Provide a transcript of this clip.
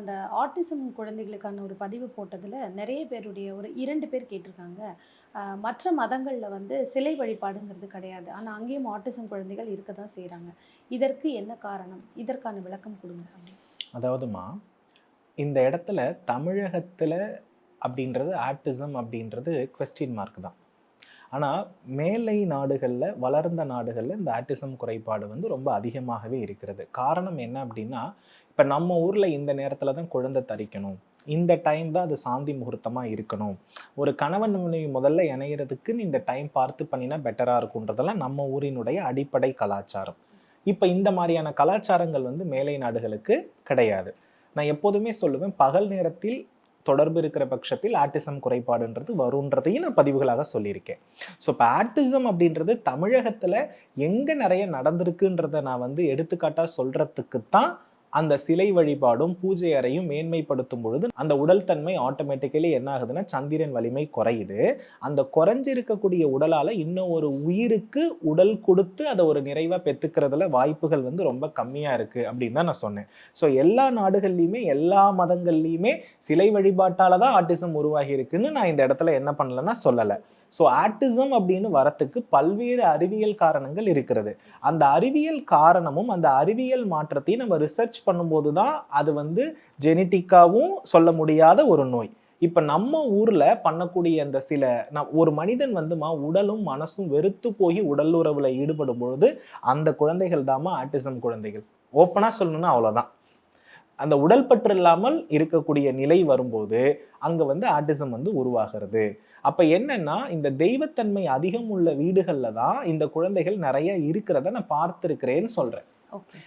அந்த ஆட்டிசம் குழந்தைகளுக்கான ஒரு பதிவு போட்டதில் நிறைய பேருடைய ஒரு இரண்டு பேர் கேட்டிருக்காங்க. மற்ற மதங்களில் வந்து சிலை வழிபாடுங்கிறது கிடையாது. ஆனால் அங்கேயும் ஆட்டிசம் குழந்தைகள் இருக்க தான் செய்கிறாங்க இதற்கு என்ன காரணம்? இதற்கான விளக்கம் கொடுங்க அப்படின்னு அதாவதுமா இந்த இடத்துல தமிழகத்தில் அப்படின்றது ஆர்டிசம் அப்படின்றது கொஸ்டின் மார்க் தான். ஆனால் மேலை நாடுகளில் வளர்ந்த நாடுகளில் இந்த ஆட்டிசம் குறைபாடு வந்து ரொம்ப அதிகமாகவே இருக்கிறது. காரணம் என்ன அப்படின்னா இப்போ நம்ம ஊரில் இந்த நேரத்தில் தான் குழந்தை தரிக்கணும். இந்த டைம் தான் அது சாந்தி முகூர்த்தமாக இருக்கணும். ஒரு கணவன் மனைவி முதல்ல இணையிறதுக்குன்னு இந்த டைம் பார்த்து பண்ணினா பெட்டராக இருக்குன்றதெல்லாம் நம்ம ஊரினுடைய அடிப்படை கலாச்சாரம். இப்போ இந்த மாதிரியான கலாச்சாரங்கள் வந்து மேலை நாடுகளுக்கு கிடையாது. நான் எப்போதுமே சொல்லுவேன் பகல் நேரத்தில் தொடர்பு இருக்கிற பட்சத்தில் ஆட்டிசம் குறைபாடுன்றது வருன்றதையும் நான் பதிவுகளாக சொல்லியிருக்கேன். ஸோ இப்போ ஆட்டிசம் அப்படின்றது தமிழகத்தில் எங்கே நிறைய நடந்திருக்குன்றதை நான் வந்து எடுத்துக்காட்டாக சொல்கிறதுக்கு தான் அந்த சிலை வழிபாடும் பூஜை அறையும் மேன்மைப்படுத்தும் பொழுது அந்த உடல் தன்மை ஆட்டோமேட்டிக்கலி என்ன ஆகுதுன்னா சந்திரன் வலிமை குறையுது. அந்த குறைஞ்சிருக்கக்கூடிய உடலால் இன்னும் ஒரு உயிருக்கு உடல் கொடுத்து அதை ஒரு நிறைவாக பெற்றுக்கிறதுல வாய்ப்புகள் வந்து ரொம்ப கம்மியாக இருக்குது அப்படின்னு தான் நான் சொன்னேன். ஸோ எல்லா நாடுகள்லையுமே எல்லா மதங்கள்லையுமே சிலை வழிபாட்டால் தான் ஆட்டிசம் உருவாகி இருக்குன்னு நான் இந்த இடத்துல என்ன பண்ணலன்னா சொல்லலை. ஸோ ஆட்டிசம் அப்படின்னு வரத்துக்கு பல்வேறு அறிவியல் காரணங்கள் இருக்கிறது. அந்த அறிவியல் காரணமும் அந்த அறிவியல் மாற்றத்தையும் நம்ம ரிசர்ச் பண்ணும்போது தான் அது வந்து ஜெனட்டிக்காவும் சொல்ல முடியாத ஒரு நோய். இப்போ நம்ம ஊரில் பண்ணக்கூடிய அந்த சில நம் ஒரு மனிதன் வந்துமா உடலும் மனசும் வெறுத்து போய் உடல் உறவில் ஈடுபடும் பொழுது அந்த குழந்தைகள் தாமா ஆட்டிசம் குழந்தைகள். ஓப்பனாக சொல்லணும்னா அவ்வளோதான் அந்த உடல் பற்று இல்லாமல் இருக்கக்கூடிய நிலை வரும்போது அங்கே வந்து ஆட்டிசம் வந்து உருவாகிறது. அப்போ என்னன்னா இந்த தெய்வத்தன்மை அதிகம் உள்ள வீடுகளில் தான் இந்த குழந்தைகள் நிறைய இருக்கிறத நான் பார்த்துருக்கிறேன்னு சொல்கிறேன் ஓகே